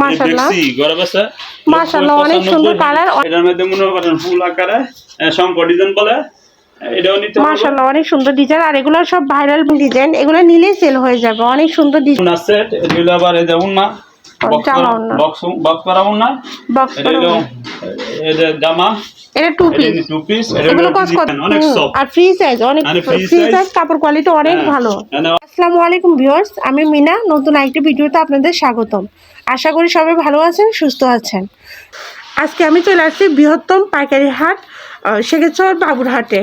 মাশাআল্লাহ। অনেক সুন্দর কালার। এটার মধ্যে মনে করেন ফুল আকারে শঙ্কর ডিজাইন বলে। মাশাআল্লাহ অনেক সুন্দর ডিজাইন আর এগুলো সব ভাইরাল ডিজাইন এগুলো নিলেই সেল হয়ে যাবে। অনেক সুন্দর ডিজাইন আছে এগুলো এটা আবার এই যে উন্না জামা উন্না। বক্স বক্স করা উন্না বক্স এটা এটা জামা এটা টু পিস টু পিস এগুলো কত? অনেক সফট আর ফ্রি সাইজ অনেক ফ্রি সাইজ কাপড় কোয়ালিটি অনেক হ্যাঁ। ভালো। হ্যাঁ, আসসালামু আলাইকুম ভিউয়ার্স আমি মিনা। নতুন আরেকটি ভিডিওতে আপনাদের স্বাগতম। আশা করি সবাই ভালো আছেন সুস্থ আছেন। আজকে আমি চলে আসছি বৃহত্তম পাইকারি হাট আহ, সেগেচর বাবুরহাটে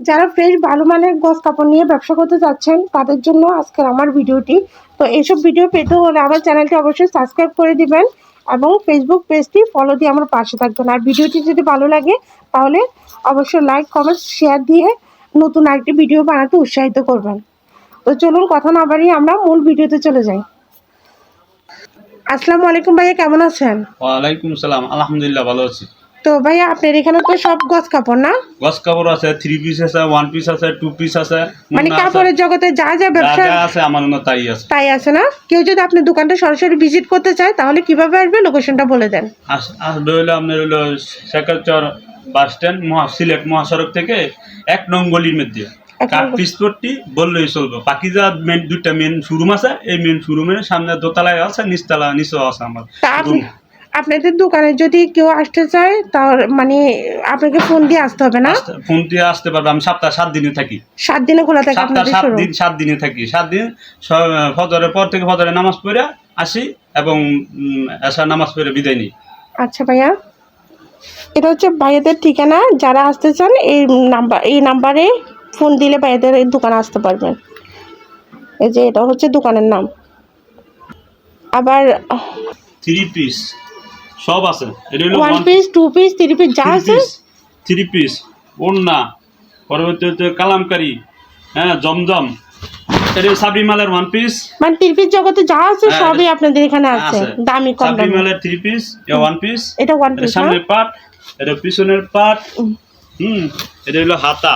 যারা ফ্রেশ ভালো মানের গোস কাপড় নিয়ে ব্যবসা করতে যাচ্ছেন তাদের জন্য আজকের আমার ভিডিওটি তো এইসব ভিডিও পেতে হলে আমার চ্যানেলটি অবশ্যই সাবস্ক্রাইব করে দিবেন এবং ফেসবুক পেজটি ফলো দিয়ে আমার পাশে থাকবেন। আর ভিডিওটি যদি ভালো লাগে, তাহলে অবশ্যই লাইক কমেন্ট শেয়ার দিয়ে নতুন আরেকটি ভিডিও বানাতে উৎসাহিত করবেন। তো চলুন কথা না বাড়িয়ে আমরা মূল ভিডিওতে চলে যাই। আসসালামু আলাইকুম ভাইয়া, কেমন আছেন? ওয়ালাইকুম সালাম আলহামদুলিল্লাহ, ভালো আছি। তো ভাইয়া আপনার এখানে তো সব গছ কাপড় না? গস কাপড় আছে থ্রি পিস আছে ওয়ান পিস আছে টু পিস আছে মানে কাপড়ের জগতে যা যা যা ব্যবসা আছে আমার মনে তাই আছে। তাই আছে না? কেউ যদি আপনার দোকানটা সরাসরি ভিজিট করতে চায় তাহলে কীভাবে আসবে? লোকেশনটা বলে দেন। আস- আসবে হলো আপনার হলো শেখারচর বাস স্ট্যান্ড মহা সিলেট মহাসড়ক থেকে এক নং গলির মধ্যে। কাঠ পিসপট্টি বললেই চলবে। পাকিজা মেন দুইটা মেন শোরুম আছে এই মেন শোরুমের সামনে দোতলায় আছে নিচতলা নিচেও আছে আমার আপনি আপনাদের দোকানে যদি কেউ আসতে চায় তাহলে মানে আপনাকে ফোন দিয়ে আসতে হবে না? ফোন দিয়ে আসতে পারবে। আমি সপ্তাহ সাত দিনে থাকি। সাত দিনে খোলা থাকে সপ্তাহ আপনাদের সাত দিন সাত দিনে থাকি। সাত দিন ফজরের পর থেকে ফজরে নামাজ পড়ে আসি এবং এসা নামাজ পড়ে বিদায় নিই। আচ্ছা ভাইয়া। এটা হচ্ছে ভাইয়াদের ঠিকানা। যারা আসতে চান এই নাম্বার এই নাম্বারে ফোন দিলে ভাইয়াদের এই দোকানে আসতে পারবেন। এই যে এটা হচ্ছে দোকানের নাম। আবার থ্রি পিস সব আছে। এটা হলো one piece two piece three piece যা আছে? থ্রি পিস ওড়না। পরবর্তী হচ্ছে কালামকারি হ্যাঁ জমজম। এটা সাবরি মালের ওয়ান পিস মানে থ্রি পিস জগতে যা আছে হ্যাঁ, সবই আপনাদের এখানে আছে। দামি কম দামি। মালের থ্রি পিস এটা ওয়ান পিস এটা ওয়ান পিস সামনের পাট এটা পিছনের পাট হুম। এটা হলো হাতা।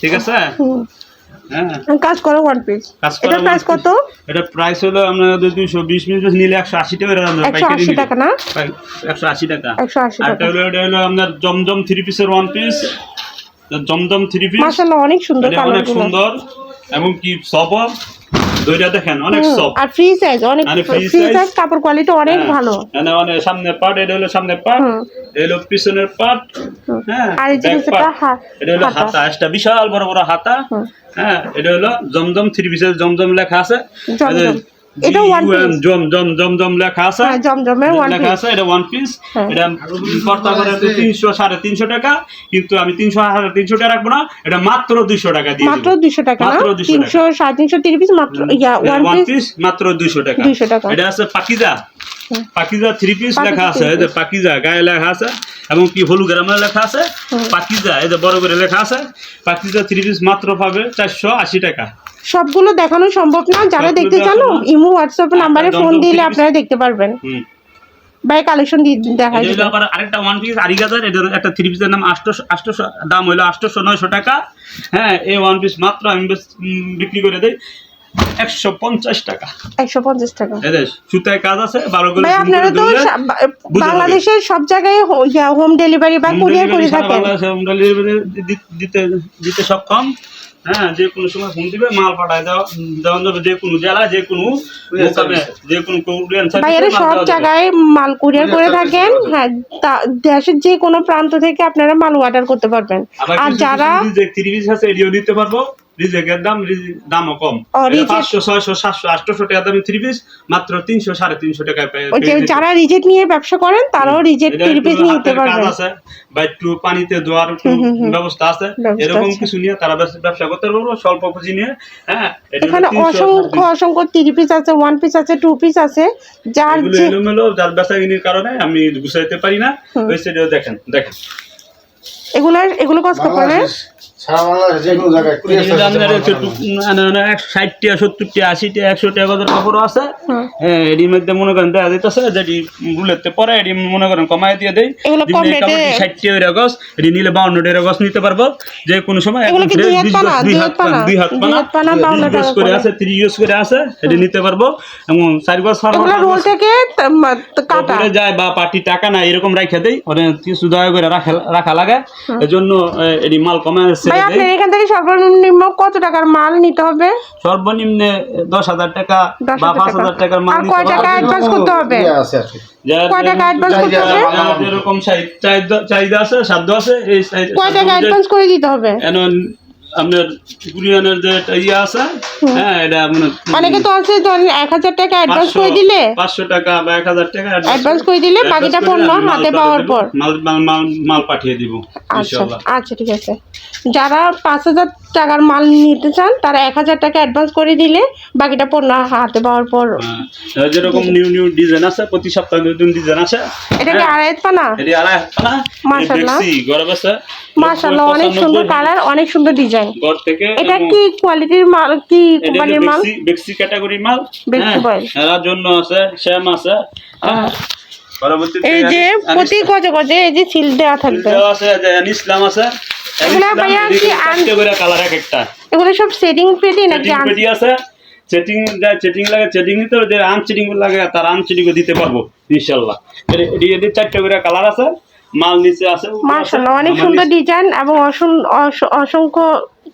ঠিক আছে? হ্যাঁ কাজ করো ওয়ান পিস এটা প্রাইস কত? এটা প্রাইস হলো আপনাদের দুইশো বিশ মিনিট নিলে একশো আশি টাকা এরকম একশো পাইকারি আশি নিলে। টাকা না? একশো আশি টাকা। একশো আশি আর টাকা। এটা হলো এটা হলো আপনার জমজম 3 পিসের ওয়ান পিস জমজম 3 পিস মাশাআল্লাহ অনেক সুন্দর কালার অনেক সুন্দর। এবং কি সব দইটা দেখেন অনেক সফট আর ফ্রি সাইজ অনেক ফ্রি সাইজ কাপড় কোয়ালিটি অনেক ভালো। মানে সামনে পার্ট এটা হলো সামনে পার্ট এলো হলো পিছনের পাট হ্যাঁ আর এই জিনিসটা। এটা হলো হাতা। হাতা একটা বিশাল বড় বড় হাতা। হ্যাঁ এটা হলো জমজম থ্রি পিসের জমজম লেখা আছে। জমজম। এটা। জম জম লেখা আছে। হ্যাঁ, জমজমের ওয়ান লেখা আছে এটা ওয়ান পিস হ্যাঁ। এটা কর্তা করে তিনশো সাড়ে তিনশো টাকা কিন্তু আমি তিনশো সাড়ে তিনশো টাকা রাখব না এটা মাত্র দুইশো টাকা দিয়ে মাত্র দেবো। দুইশো টাকা না? মাত্র 200 টাকা। তিনশো সাড়ে তিনশো তিন পিস মাত্র ইয়া ওয়ান ওয়ান পিস পিস মাত্র দুইশো টাকা। 200 টাকা। এটা আছে পাকিজা। পাকিজা থ্রি পিস লেখা আছে এই যে পাকিজা গায়ে লেখা আছে এবং কি হলুগ্রামে লেখা আছে পাকিজা এই যে বড় করে লেখা আছে পাকিজা থ্রি পিস মাত্র পাবে চারশো আশি টাকা। সবগুলো দেখানো সম্ভব না। যারা দেখতে চান ইমো হোয়াটসঅ্যাপ নাম্বারে ফোন দিলে আপনারা দেখতে পারবেন। ভাই কালেকশন দেখাই দিবেন আবার আরেকটা ওয়ান পিস হাজার এটার একটা থ্রি পিসের নাম আটশোশো আটশোশো দাম হলো আটশোশো নয়শো টাকা। হ্যাঁ এই ওয়ান পিস মাত্র আমি বিক্রি করে দেই একশো পঞ্চাশ টাকা। একশো পঞ্চাশ টাকা। এদের সুতায় কাজ আছে বারো করে ভাই আপনারা তো দিলে সা- বা- বুঝতে বাংলাদেশের সব জায়গায় হোম ডেলিভারি বা কুরিয়ার করে থাকেন। বাংলাদেশে home delivery দিতে দিতে সক্ষম। হ্যাঁ যে কোনো সময় ফোন দিবে মাল পাঠায় দেওয়া দেওয়া যাবে যে কোনো জেলা যে কোনো মোকামে যে কোনো কোরিয়ান ভাই সব জায়গায় মাল কুরিয়ার করে থাকেন। হ্যাঁ তা- দেশের যে কোনো প্রান্ত থেকে আপনারা মাল অর্ডার করতে পারবেন। আর যারা থ্রি পিস আছে এডিও নিতে পারব। রিজেক্টের দাম দামও কম। পাঁচশো ছয়শো সাতশো আটশো টাকা দামি থ্রি পিস মাত্র তিনশো সাড়ে তিনশো টাকায় যারা রিজেক্ট নিয়ে ব্যবসা করেন তারাও রিজেক্ট এটা থ্রি পিস নিতে পারবেন। আছে বা একটু পানিতে ধোয়ার। ব্যবস্থা আছে। এরকম কিছু নিয়ে তারা ব্যবসা করতে পারব স্বল্প পুঁজি নিয়ে হ্যাঁ এখানে অসংখ্য অসংখ্য থ্রি পিস আছে ওয়ান পিস আছে টু পিস আছে। যার যে যার বেচাকিনির কারণে আমি গুছাইতে পারি না। ওই সাইডেও দেখেন দেখেন। এগুলো এগুলো কষ্ট করে? সারা বাংলাদেশ যে কোনো জায়গায় কুড়ি এই যে আপনার হচ্ছে টু- না, না, না, একশো ষাটটা সত্তরটা আশিটা একশো টাকা কাপড় আছে। হুম। হ্যাঁ মধ্যে মনে করেন দেওয়া যেতেছে যেটি রুলেতে পরে এটি মনে করেন কমাই দিয়ে দেয় এগুলো কম রেটে- ষাটটা ওই গছ এটি নিলে বাউন্ন টাকা গছ নিতে পারব। যে কোনো সময় এগুলো কি একদম দুই হাত পানা? দুই হাত পানা? দুই হাত দুই হাত পানা, পানা বাউন্ন বিশ গজ টাকা করে। করে। আছে ত্রিশ গজ করে আছে এটি নিতে পারব। এবং চার গছ রোল থেকে ত- ম- ত- কাটা। যায় বা পার্টি টাকা না এরকম রাখা দেয় কিছু দয়া করে রাখা রাখা লাগে। এজন্য এটি মাল কমে ভাই আপনার এখান থেকে সর্বনিম্ন কত টাকার মাল নিতে হবে? সর্বনিম্নে দশ হাজার টাকা বা হাজার পাঁচ টাকা। হাজার টাকার মাল আর নিতে কয় টাকা অ্যাডভান্স করতে হবে? ইয়ে কয় টাকা অ্যাডভান্স করতে চাহিদা- হবে? যার চাহিদা চাহিদা আছে সাধ্য আছে এই কয় টাকা অ্যাডভান্স করে দিতে হবে? এখন আপনার কুরিয়ানের যে ইয়ে আছে হ্যাঁ এটা মানে অনেকে তো আছে ধরেন এক হাজার টাকা অ্যাডভান্স করে দিলে? পাঁচশো টাকা বা এক হাজার টাকা অ্যাডভান্স করে দিলে? বাকিটা পণ্য হাতে পাওয়ার পর। মাল মাল মাল পাঠিয়ে দিব আচ্ছা আচ্ছা ঠিক আছে। যারা পাঁচ হাজার টাকার মাল নিতে চান তারা এক হাজার টাকা অ্যাডভান্স করে দিলে বাকিটা পণ্য হাতে পাওয়ার পর। হ্যাঁ, যেরকম নিউ নিউ ডিজাইন আছে প্রতি সপ্তাহে নতুন ডিজাইন আছে। এটা কি আড়াই পানা? এটি আড়াই হাত না মাশাআল্লাহ। গরম আছে। মাশাআল্লাহ অনেক সুন্দর কালার অনেক সুন্দর ডিজাইন। ঘর থেকে এটা কি কোয়ালিটির মাল কি কোম্পানির মাল? বেক্সি ক্যাটাগরি মাল। বেক্সি হ্যাঁ, বয়েল। এরার জন্য আছে শ্যাম আছে। এই যে প্রতি গজে গজে এই যে সিল দেওয়া থাকবে। আছে যে ইসলাম আছে। এগুলা ভাইয়া কি আন- কালার এক একটা। এগুলো সব সেটিং পেটি নাকি সেটিং আন- পেটি আছে। সেটিং যা সেটিং লাগে সেটিং নিতে হবে, যে আনসেটিং লাগে তার আনসেটিং দিতে পারব ইনশাল্লাহ এটি চারটে করে কালার আছে। মাল নিচে আছে মাশাআল্লাহ অনেক সুন্দর ডিজাইন এবং অসং- অস- অসংখ্য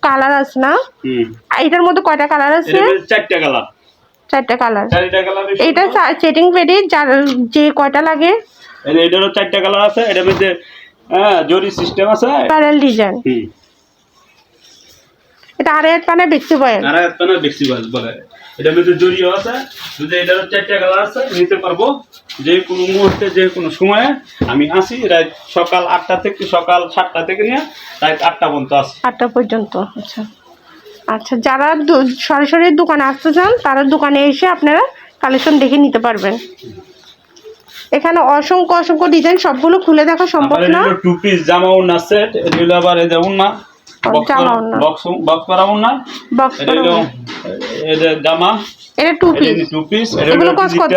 কালার আছে না? এটার মধ্যে কয়টা কালার আছে? চারটে কালার চারটা কালার এটা সেটিং পেটি যার যে কয়টা লাগে। এটারও চারটা কালার আছে এটার মধ্যে হ্যাঁ জরি সিস্টেম আছে। প্যারেল ডিজাইন এটা আড়াই হাত পানা বেশি বয়েল আর একটা না বেশি বলে বলে। এটার মধ্যে জরিও আছে যদি এটারও চারটা কালার আছে নিতে পারব। যে কোনো মুহূর্তে যে কোনো সময়ে আমি আসি রাত সকাল আটটা থেকে সকাল সাতটা থেকে নিয়ে রাত আটটা পর্যন্ত আসি। আটটা পর্যন্ত আচ্ছা। আচ্ছা যারা সরাসরি দোকানে আসতে চান তারা দোকানে এসে আপনারা কালেকশন দেখে নিতে পারবেন। এখানে অসংখ্য অসংখ্য ডিজাইন সবগুলো খুলে দেখা সম্ভব না। টু পিস জামা উন্না সেট এগুলো আবার এই জামা ওড়না। বক্স বক্স করা উন্না বক্স এটা জামা। এটা টু পিস টু পিস এগুলো cost কত?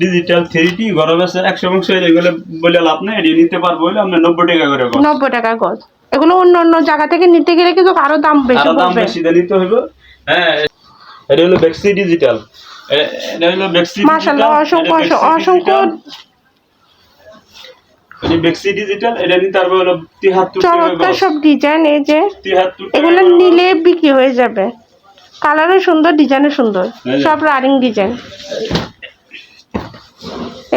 ডিজিটাল থ্রি ডি গরম আছে একশো মাংস এগুলো বলে লাভ নেই এটি নিতে পারব বলে আমরা নব্বই টাকা করে cost। নব্বই টাকা গজ এগুলো অন্য অন্য জায়গা থেকে নিতে গেলে কিন্তু আরও দাম বেশি আরও দাম বেশি দিয়ে নিতে হইব। হ্যাঁ এটা হলো বেক্সি ডিজিটাল এটা হলো বেক্সি মাশাআল্লাহ অসংখ্য অসংখ্য- বেক্সি ডিজিটাল এটা নিতে পারবে হলো তিহাত্তর টাকা চমৎকার সব ডিজাইন এই যে তিহাত্তর টাকা এগুলো নিলে বিক্রি হয়ে যাবে। কালারও সুন্দর ডিজাইনও সুন্দর। সব রানিং ডিজাইন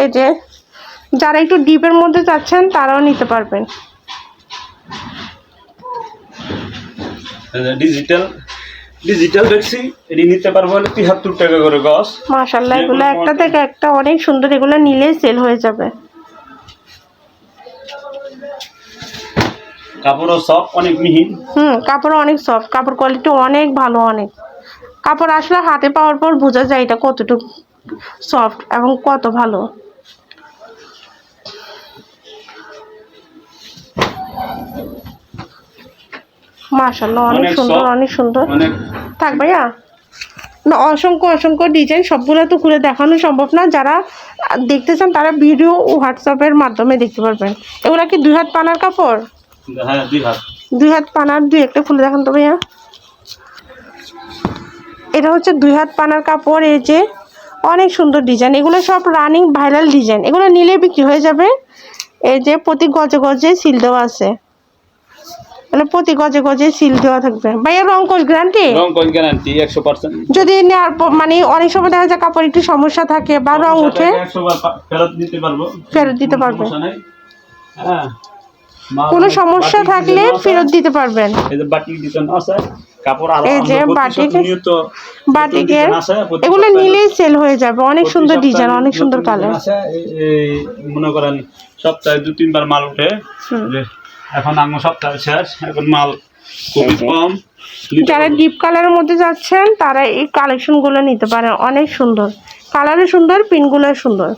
এই যে যারা একটু ডিপের মধ্যে চাচ্ছেন তারাও নিতে পারবেন। ডিজিটাল ডিজিটাল বেক্সি এটি নিতে পারব হলো তিহাত্তর টাকা করে গজ। মাশাল্লাহ এগুলো একটা থেকে একটা অনেক সুন্দর এগুলো নিলেই সেল হয়ে যাবে। কাপড়ও সব অনেক মিহি। হুম কাপড় অনেক সফট কাপড় কোয়ালিটি অনেক ভালো অনেক। কাপড় আসলে হাতে পাওয়ার পর বোঝা যায় এটা কতটুকু সফট এবং কত ভালো। মাশাল্লাহ অনেক সুন্দর অনেক সুন্দর। থাক ভাইয়া। না অসংখ্য অসংখ্য ডিজাইন সবগুলো তো খুলে দেখানো সম্ভব না। যারা দেখতে চান তারা ভিডিও হোয়াটসঅ্যাপের মাধ্যমে দেখতে পারবেন। এগুলা কি দুই হাত পানার কাপড়? হ্যাঁ দুই হাত। দুই হাত পানার দুই একটা খুলে দেখান তো ভাইয়া। এটা হচ্ছে দুই হাত পানার কাপড় এই যে অনেক সুন্দর ডিজাইন এগুলো সব রানিং ভাইরাল ডিজাইন এগুলো নিলে বিক্রি হয়ে যাবে। এই যে প্রতি গজে গজে সিল দেওয়া আছে। মানে প্রতি গজে গজে সিল দেওয়া থাকবে। ভাইয়া রং কোষ গ্যারান্টি রং যদি নেওয়ার পর- মানে অনেক সময় দেখা যায় কাপড় একটু সমস্যা থাকে বা রং উঠে ফেরত দিতে পারব। ফেরত দিতে পারবে। সমস্যা নেই। হ্যাঁ। কোনো সমস্যা থাকলে ফেরত দিতে পারবেন। এই যে বাটিক ডিজাইন আছে। এই যে বাটিকের এগুলো নিলেই সেল হয়ে যাবে অনেক সুন্দর ডিজাইন অনেক সুন্দর কালার আছে। এই- এই মনে করেন সপ্তাহে দু তিনবার মাল উঠে। এখন আমার সপ্তাহে শেষ এখন মাল খুবই কম যারা। ডিপ কালারের মধ্যে যাচ্ছেন তারা এই কালেকশনগুলো নিতে পারেন অনেক সুন্দর। কালারও সুন্দর পিনগুলো সুন্দর।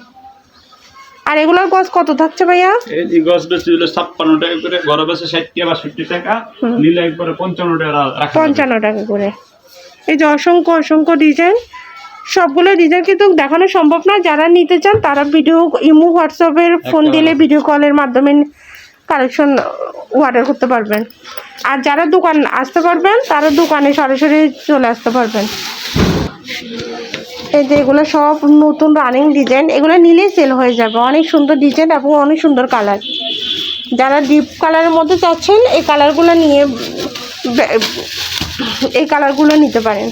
আর এগুলোর গছ কত থাকছে ভাইয়া? এই বেশি হলো ছাপ্পান্ন টাকা করে ঘরে বেশি ষাট টাকা বাষট্টি টাকা নিলে একবারে পঞ্চান্ন টাকা। পঞ্চান্ন টাকা করে। এই যে অসংখ্য অসংখ্য ডিজাইন। সবগুলো ডিজাইন কিন্তু দেখানো সম্ভব না। যারা নিতে চান তারা ভিডিও ইমো হোয়াটসঅ্যাপের ফোন দিলে ভিডিও কলের মাধ্যমে কালেকশন অর্ডার করতে পারবেন। আর যারা দোকান আসতে পারবেন তারা দোকানে সরাসরি চলে আসতে পারবেন। এই যে এগুলো সব নতুন রানিং ডিজাইন এগুলো নিলেই সেল হয়ে যাবে। অনেক সুন্দর ডিজাইন এবং অনেক সুন্দর কালার যারা ডিপ কালারের মধ্যে চাচ্ছেন এই কালারগুলো নিয়ে এই কালারগুলো নিতে পারেন।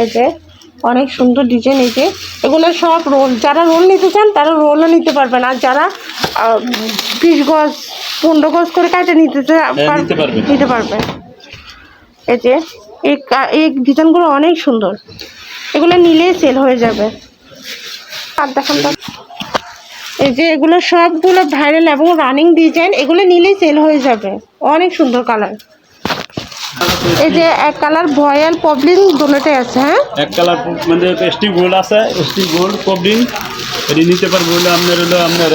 এই যে অনেক সুন্দর ডিজাইন এই যে। এগুলো সব রোল যারা রোল নিতে চান তারা রোলও নিতে পারবেন। আর যারা বিশ গজ পনেরো গজ করে কাটে নিতে পারবেন। নিতে পারবেন। এই যে এই ডিজাইনগুলো অনেক সুন্দর। এগুলো নিলেই সেল হয়ে যাবে। আর দেখান এই যে এগুলো সবগুলো ভাইরাল এবং রানিং ডিজাইন এগুলো নিলেই সেল হয়ে যাবে। অনেক সুন্দর কালার এই যে এক কালার ভয়াল পবলিন দুটোটাই আছে হ্যাঁ? এক কালার মানে এসটি গোল্ড আছে এসটি গোল্ড কবলিন এটি নিতে পারব হলো আপনার হলো আপনার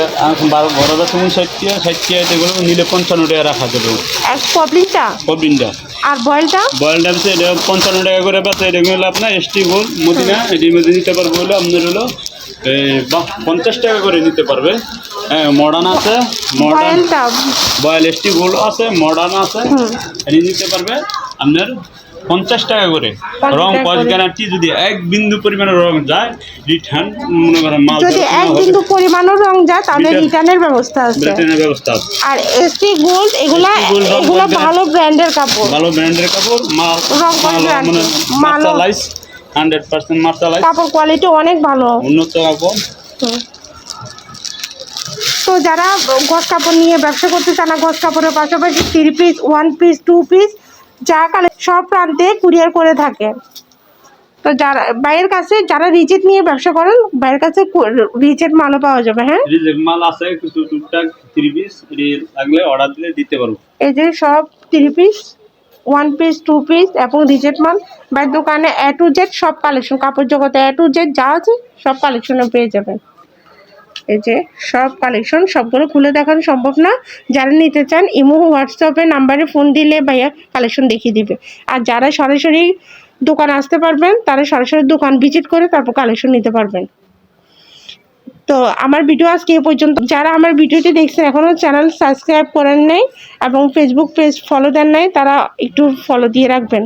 বারো ঘরে বেশি ষাট টাকা ষাট টাকা এগুলো নিলে পঞ্চান্ন টাকা রাখা যাবে। এক পবলিনটা কবলিনটা আর বয়েলটা বয়েলটা হচ্ছে এটা পঞ্চান্ন টাকা করে পাচ্ছে এটা হলো আপনার এসটি বল মদিনা এটির মধ্যে নিতে পারবে হলো আপনার হলো পঞ্চাশ টাকা করে নিতে পারবে। হ্যাঁ মডার্ন আছে মডার্ন বয়েল এসটি বল আছে মডার্ন আছে। এটি নিতে পারবে আপনার পঞ্চাশ টাকা করে। রং পাঁচ গ্যারান্টি যদি এক বিন্দু পরিমাণে রং যায় রিটার্ন মনে করেন মাল যদি এক বিন্দু না। পরিমাণও রং যায় তাহলে রিটার্নের ব্যবস্থা আছে। ব্রিটেনের ব্যবস্থা আছে। আর এসটি গোল্ড এগুলা এগুলো ভালো ব্র্যান্ডের কাপড়। ভালো ব্র্যান্ডের কাপড় মাল রং মাল। মানে মালও- মার্শালাইজ হান্ড্রেড পার্সেন্ট মার্শালাইজ কাপড় কোয়ালিটি অনেক ভালো। উন্নত কাপড়। তো যারা গস কাপড় নিয়ে ব্যবসা করতে চান না গস কাপড়ের পাশাপাশি three piece one piece two piece যা কালে সব প্রান্তে কুরিয়ার করে থাকে। তো যারা বাইরের কাছে যারা রিজেট নিয়ে ব্যবসা করেন বাইরের কাছে রিজেট মালও পাওয়া যাবে হ্যাঁ? রিজেক্ট মাল আছে কিছু টুকটাক থ্রি পিস লাগলে অর্ডার দিলে দিতে পারব এই যে সব three piece one piece two piece এবং রিজেট মাল বা দোকানে এ টু জেড সব কালেকশন কাপড় জগতে এ টু জেড যা আছে সব কালেকশনে পেয়ে যাবেন। এই যে সব কালেকশন সবগুলো খুলে দেখানো সম্ভব না। যারা নিতে চান, ইমো, হোয়াটসঅ্যাপে নাম্বারে ফোন দিলে ভাইয়া কালেকশন দেখিয়ে দিবে। আর যারা সরাসরি দোকান আসতে পারবেন, তারা সরাসরি দোকান ভিজিট করে তারপর কালেকশন নিতে পারবেন। তো আমার ভিডিও আজকে এ পর্যন্ত। যারা আমার ভিডিওটি দেখছেন এখনও চ্যানেল সাবস্ক্রাইব করেন নাই এবং ফেসবুক পেজ ফলো দেন নাই, তারা একটু ফলো দিয়ে রাখবেন।